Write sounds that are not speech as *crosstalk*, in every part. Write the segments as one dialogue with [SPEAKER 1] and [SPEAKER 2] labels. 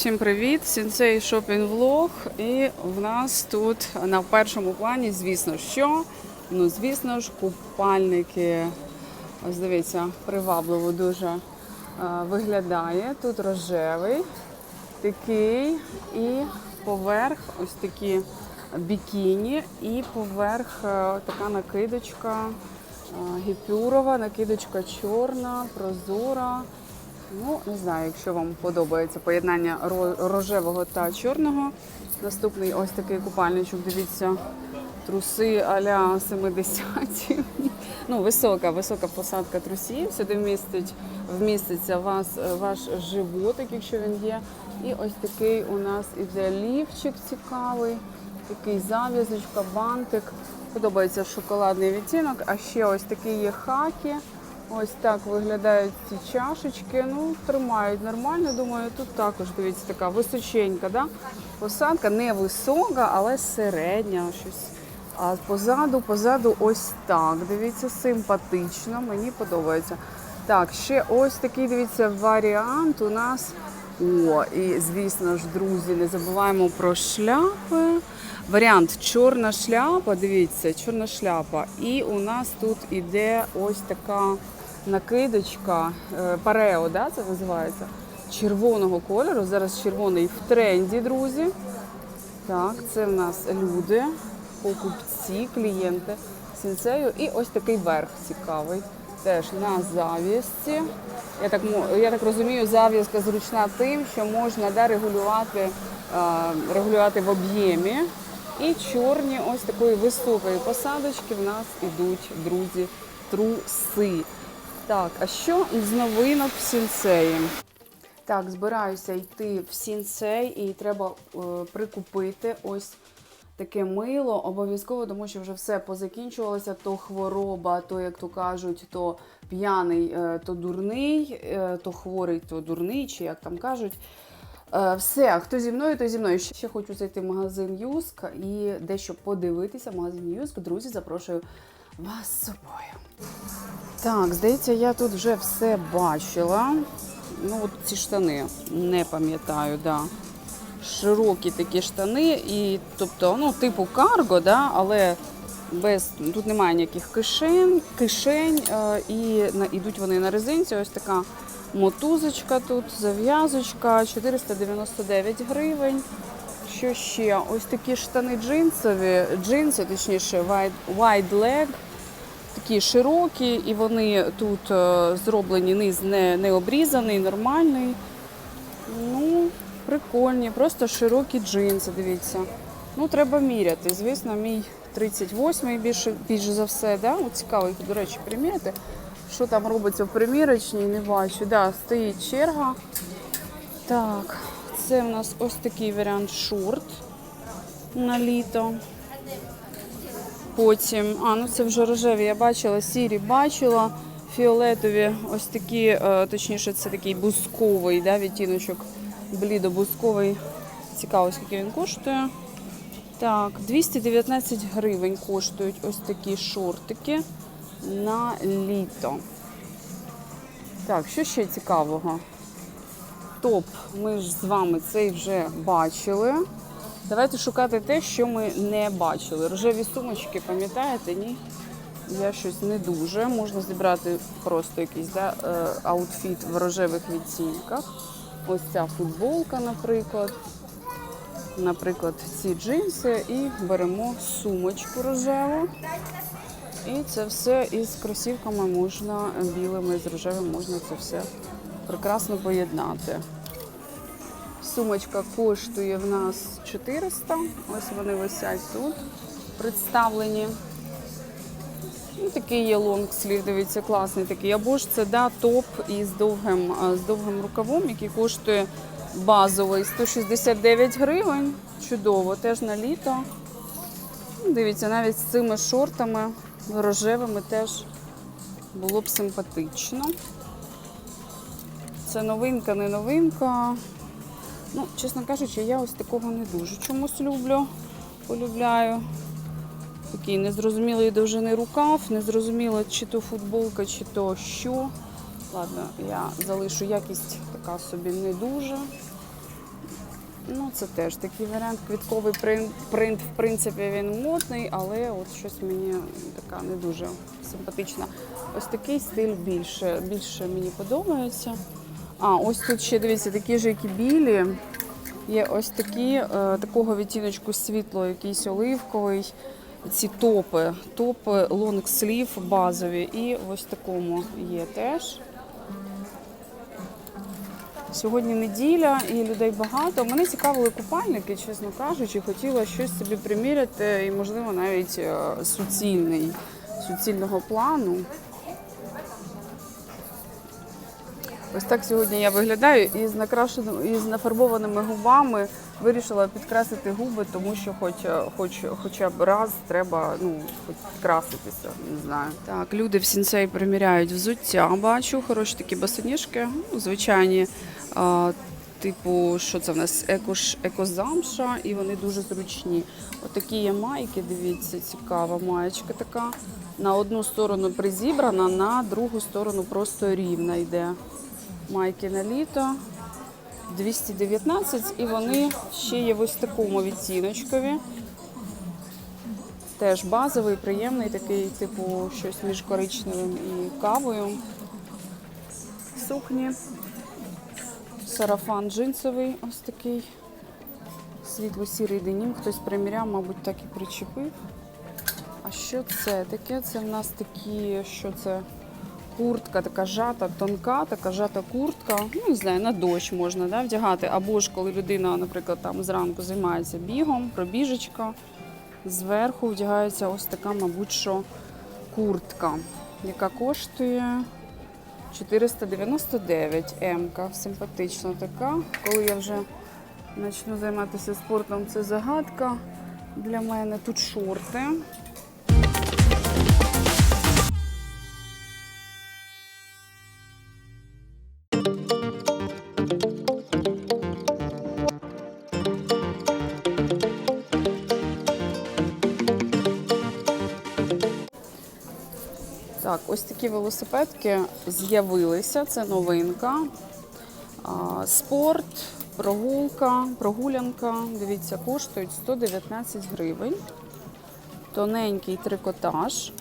[SPEAKER 1] Всім привіт! Сінцей шопінг влог. І в нас тут на першому плані, звісно, що? Ну, звісно ж, купальники. Ось дивіться, привабливо дуже е, виглядає. Тут рожевий, такий, і поверх ось такі бікіні, і поверх е, така накидочка е, гіпюрова, накидочка чорна, прозора. Ну, не знаю, якщо вам подобається поєднання рожевого та чорного. Наступний ось такий купальничок, дивіться, труси а-ля 70-ті. Ну, висока, висока посадка трусів. Сюди вмістить, вміститься вас, ваш животик, якщо він є. І ось такий у нас іде лівчик цікавий, такий зав'язочка, бантик. Подобається шоколадний відтінок, а ще ось такий є хакі. Ось так виглядають ці чашечки. Ну, тримають нормально. Думаю, тут також дивіться така височенька, да? посадка, не висока, але середня. Щось. А позаду, позаду ось так. Дивіться, симпатично, мені подобається. Так, ще ось такий, дивіться, варіант у нас. О, і звісно ж, друзі, не забуваємо про шляпи. Варіант чорна шляпа, дивіться, чорна шляпа. І у нас тут іде ось така накидочка, е, парео, да, це називається, червоного кольору. Зараз червоний в тренді, друзі. Так, це в нас люди, покупці, клієнти сінцею. І ось такий верх цікавий. Теж на зав'язці. Я так, я так розумію, зав'язка зручна тим, що можна да, регулювати, е, регулювати в об'ємі. І чорні ось такої високої посадочки в нас ідуть, друзі, труси. Так, а що з новинок в сінцеї? Так, збираюся йти в сінцей і треба е, прикупити ось таке мило. Обов'язково, тому що вже все позакінчувалося. То хвороба, то, як то кажуть, то п'яний, е, то дурний, е, то хворий, то дурний, чи як там кажуть. Е, Все, хто зі мною, то зі мною. Ще хочу зайти в магазин Юск і дещо подивитися. Магазин Юск, друзі, запрошую вас з собою. Так, здається, я тут вже все бачила. Ну, от ці штани не пам'ятаю, да. Широкі такі штани, і тобто, ну, типу карго, да, але без тут немає ніяких кишень, кишень е, і на, ідуть вони на резинці. Ось така мотузочка тут, зав'язочка, 499 гривень. Що ще? Ось такі штани джинсові, джинси, точніше, wide, wide leg, такі широкі, і вони тут е, зроблені низ не, не обрізаний, нормальний. Ну, прикольні, просто широкі джинси, дивіться. Ну, треба міряти. Звісно, мій 38-й більше, більше за все. Да? От цікаво їх, до речі, приміряти. Що там робиться в примірочній, не бачу. Да, стоїть черга. Так, це в нас ось такий варіант шорт на літо. Потім, а ну це вже рожеві, я бачила, сірі бачила, фіолетові, ось такі, е, точніше, це такий бусковий да, відтіночок, блідо-бусковий. Цікаво, скільки він коштує. Так, 219 гривень коштують ось такі шортики на літо. Так, що ще цікавого? Топ, ми ж з вами цей вже бачили. Давайте шукати те, що ми не бачили. Рожеві сумочки, пам'ятаєте, ні? Я щось не дуже. Можна зібрати просто якийсь да, е, аутфіт в рожевих відтінках. Ось ця футболка, наприклад. Наприклад, ці джинси і беремо сумочку рожеву. І це все із кросівками можна білими з рожевим можна це все прекрасно поєднати. Сумочка коштує в нас 400. Ось вони висять тут, представлені. Ну, такий є лонгслів, дивіться, класний такий. Або ж це да, топ із довгим, з довгим рукавом, який коштує базовий 169 гривень. Чудово, теж на літо. Ну, Дивіться, навіть з цими шортами рожевими теж було б симпатично. Це новинка, не новинка. Ну, чесно кажучи, я ось такого не дуже чомусь люблю, полюбляю. Такий незрозумілий довжини рукав, незрозуміло, чи то футболка, чи то що. Ладно, я залишу якість така собі не дуже. Ну, це теж такий варіант. Квітковий принт, в принципі, він модний, але от щось мені така не дуже симпатична. Ось такий стиль більше, більше мені подобається. А, ось тут ще дивіться, такі ж, які білі. Є ось такі, е, такого відтіночку світло, якийсь оливковий. Ці топи, топи лонг слів базові. І ось такому є теж. Сьогодні неділя і людей багато. Мене цікавили купальники, чесно кажучи, хотіла щось собі приміряти і, можливо, навіть е, суцільний, суцільного плану. Ось так сьогодні я виглядаю і з накрашеними і з нафарбованими губами вирішила підкрасити губи, тому що хоч, хоч, хоча б раз треба ну, хоч підкраситися, не знаю. Так, люди в сінцей приміряють взуття, бачу, хороші такі босоніжки, ну, звичайні. А, Типу, що це в нас екош, екозамша, і вони дуже зручні. Отакі є майки, дивіться, цікава маєчка така. На одну сторону призібрана, на другу сторону просто рівна йде. Майки на літо 219 і вони ще є в ось такому відтіночкові. Теж базовий, приємний, такий, типу, щось між коричневим і кавою. Сукні. Сарафан джинсовий, ось такий. Світло-сірий денім. Хтось приміряв, мабуть, так і причепив. А що це таке? Це в нас такі, що це? Куртка така жата, тонка, така жата куртка. Ну, не знаю, на дощ можна да, вдягати. Або ж коли людина, наприклад, там зранку займається бігом, пробіжечка. Зверху вдягається ось така, мабуть, що куртка, яка коштує 499 М-ка. Симпатична така. Коли я вже почну займатися спортом, це загадка для мене. Тут шорти. Так, ось такі велосипедки з'явилися. Це новинка. Спорт, прогулка, прогулянка. Дивіться, коштують 119 гривень. Тоненький трикотаж.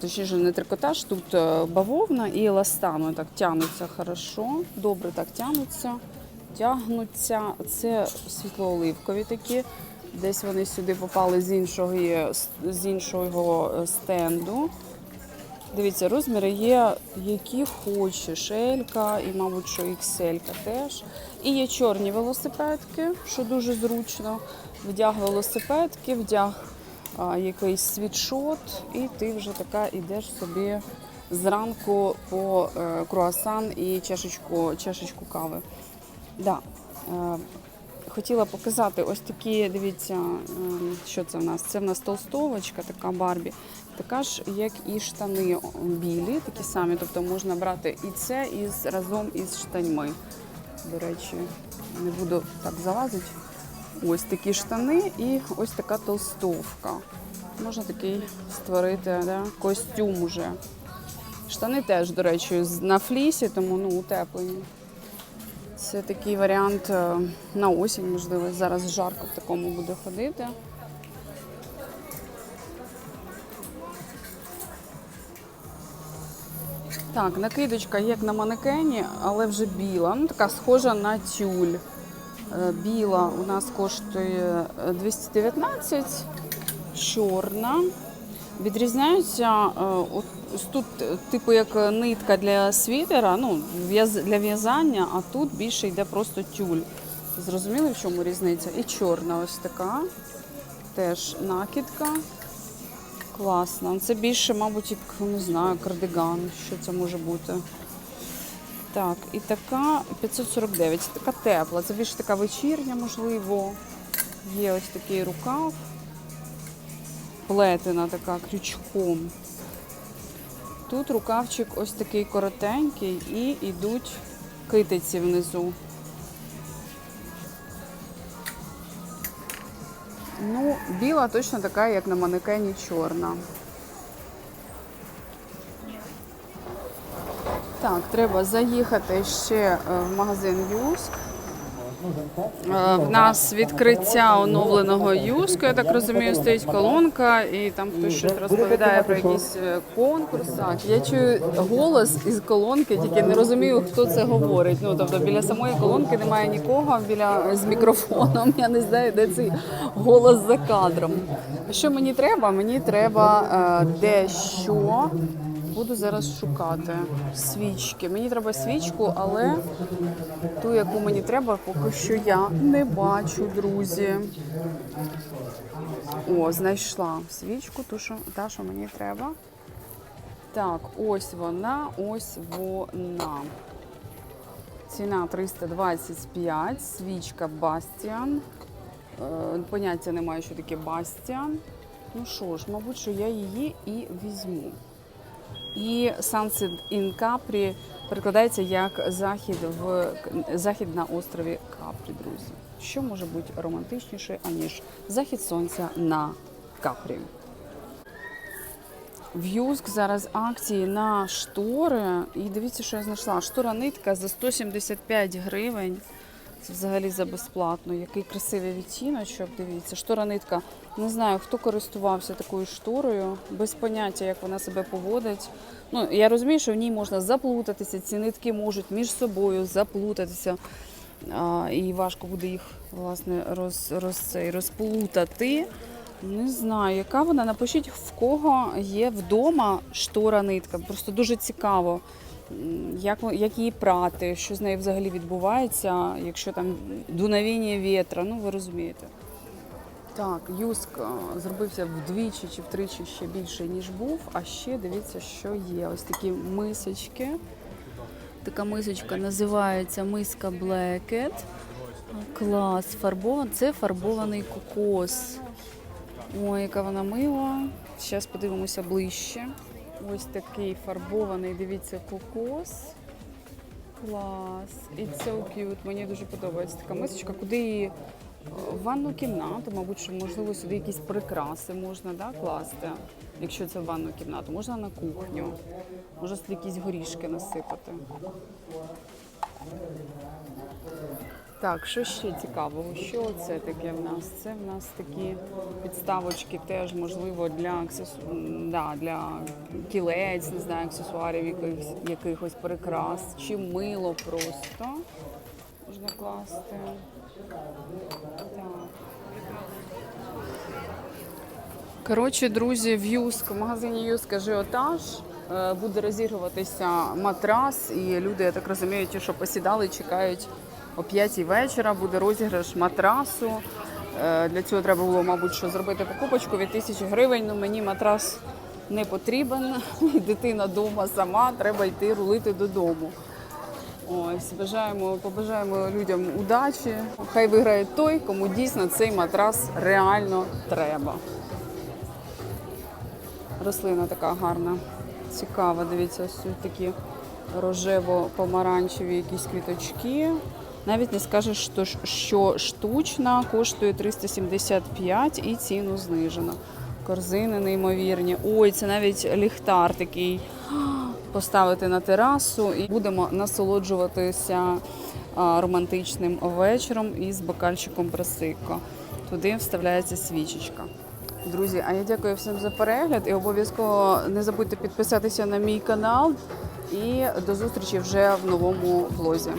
[SPEAKER 1] Точніше, не трикотаж, тут е, бавовна і еластан. Так тягнуться хорошо, добре так тягнуться, тягнуться. Це світлооливкові такі. Десь вони сюди попали з іншого, з іншого е, стенду. Дивіться, розміри є, які хочеш. Елька і, мабуть, що XL теж. І є чорні велосипедки, що дуже зручно. Вдяг велосипедки, вдяг а, якийсь світшот, і ти вже така йдеш собі зранку по е, круасан і чашечку, чашечку кави. Да. Е, Хотіла показати ось такі, дивіться, ем, що це в нас? Це в нас толстовочка, така Барбі, така ж, як і штани білі, такі самі. Тобто можна брати і це із, разом із штаньми. До речі, не буду так залазити. Ось такі штани і ось така толстовка. Можна такий створити да, костюм уже. Штани теж, до речі, на флісі, тому ну, утеплені. Це такий варіант е, на осінь, можливо. Зараз жарко в такому буде ходити. Так, накидочка як на манекені, але вже біла. Ну, така схожа на тюль. Е, Біла у нас коштує е, 219, чорна. Відрізняються е, от, тут, е, типу, як нитка для світера, ну, для в'язання, а тут більше йде просто тюль. Зрозуміли, в чому різниця? І чорна ось така. Теж накидка. Класна. Це більше, мабуть, як, не знаю, кардиган, що це може бути. Так, і така 549. Це така тепла. Це більше така вечірня, можливо. Є ось такий рукав. Плетена така крючком. Тут рукавчик ось такий коротенький і йдуть китиці внизу. Ну, біла точно така, як на манекені чорна. Так, треба заїхати ще е, в магазин Юз. Е, В нас відкриття оновленого юску, я так розумію, стоїть колонка, і там хтось щось розповідає про якийсь е, конкурс. Так, я чую голос із колонки, тільки не розумію, хто це говорить. Ну тобто біля самої колонки немає нікого, біля з мікрофоном. Я не знаю, де цей голос за кадром. Що мені треба? Мені треба е, дещо. Буду зараз шукати свічки. Мені треба свічку, але ту, яку мені треба, поки що я не бачу, друзі. О, знайшла свічку, ту, що, та, що мені треба. Так, ось вона, ось вона. Ціна 325, свічка Бастіан. Е, поняття немає, що таке Бастіан. Ну що ж, мабуть, що я її і візьму. І Sunset in Capri перекладається як захід в захід на острові Капрі, друзі. Що може бути романтичніше, аніж захід сонця на Капрі? В Юск зараз акції на штори. І дивіться, що я знайшла. Штора нитка за 175 гривень. Це взагалі за безплатно. Який красивий відтіночок. Дивіться, штора нитка. Не знаю, хто користувався такою шторою, без поняття, як вона себе поводить. Ну, я розумію, що в ній можна заплутатися, ці нитки можуть між собою заплутатися. А, і важко буде їх власне роз, роз, цей, розплутати. Не знаю, яка вона. Напишіть, в кого є вдома штора нитка. Просто дуже цікаво, як, як її прати, що з нею взагалі відбувається, якщо там дуновіння вітра, ну ви розумієте. Так, Юск зробився вдвічі чи втричі ще більше, ніж був. А ще дивіться, що є. Ось такі мисочки. Така мисочка називається миска Блекет. Клас, фарбован. Це фарбований кокос. Ой, яка вона мила. Зараз подивимося ближче. Ось такий фарбований, дивіться, кокос. Клас. It's so cute. Мені дуже подобається така мисочка. Куди її? В ванну кімнату, мабуть, що можливо сюди якісь прикраси можна да, класти, якщо це в ванну кімнату. Можна на кухню, можна сюди якісь горішки насипати. Так, що ще цікавого? Що це таке в нас? Це в нас такі підставочки теж, можливо, для аксесу... да, для кілець, не знаю, аксесуарів якихось, якихось прикрас, чи мило просто можна класти. Так. Коротше, друзі, в Юск, в магазині Юск ажіотаж. Е, Буде розігруватися матрас, і люди, я так розумію, ті, що посідали, чекають о 5 вечора. Буде розіграш матрасу. Е, Для цього треба було, мабуть, що зробити покупочку від тисячі гривень. Ну мені матрас не потрібен. *laughs* Дитина вдома сама, треба йти рулити додому. Ось, бажаємо, побажаємо людям удачі. Хай виграє той, кому дійсно цей матрас реально треба. Рослина така гарна, цікава. Дивіться, ось такі рожево-помаранчеві якісь квіточки. Навіть не скажеш, що, штучна коштує 375 і ціну знижено. Корзини неймовірні. Ой, це навіть ліхтар такий поставити на терасу і будемо насолоджуватися романтичним вечором із бокальчиком просикко. Туди вставляється свічечка. Друзі, а я дякую всім за перегляд і обов'язково не забудьте підписатися на мій канал. І до зустрічі вже в новому влозі.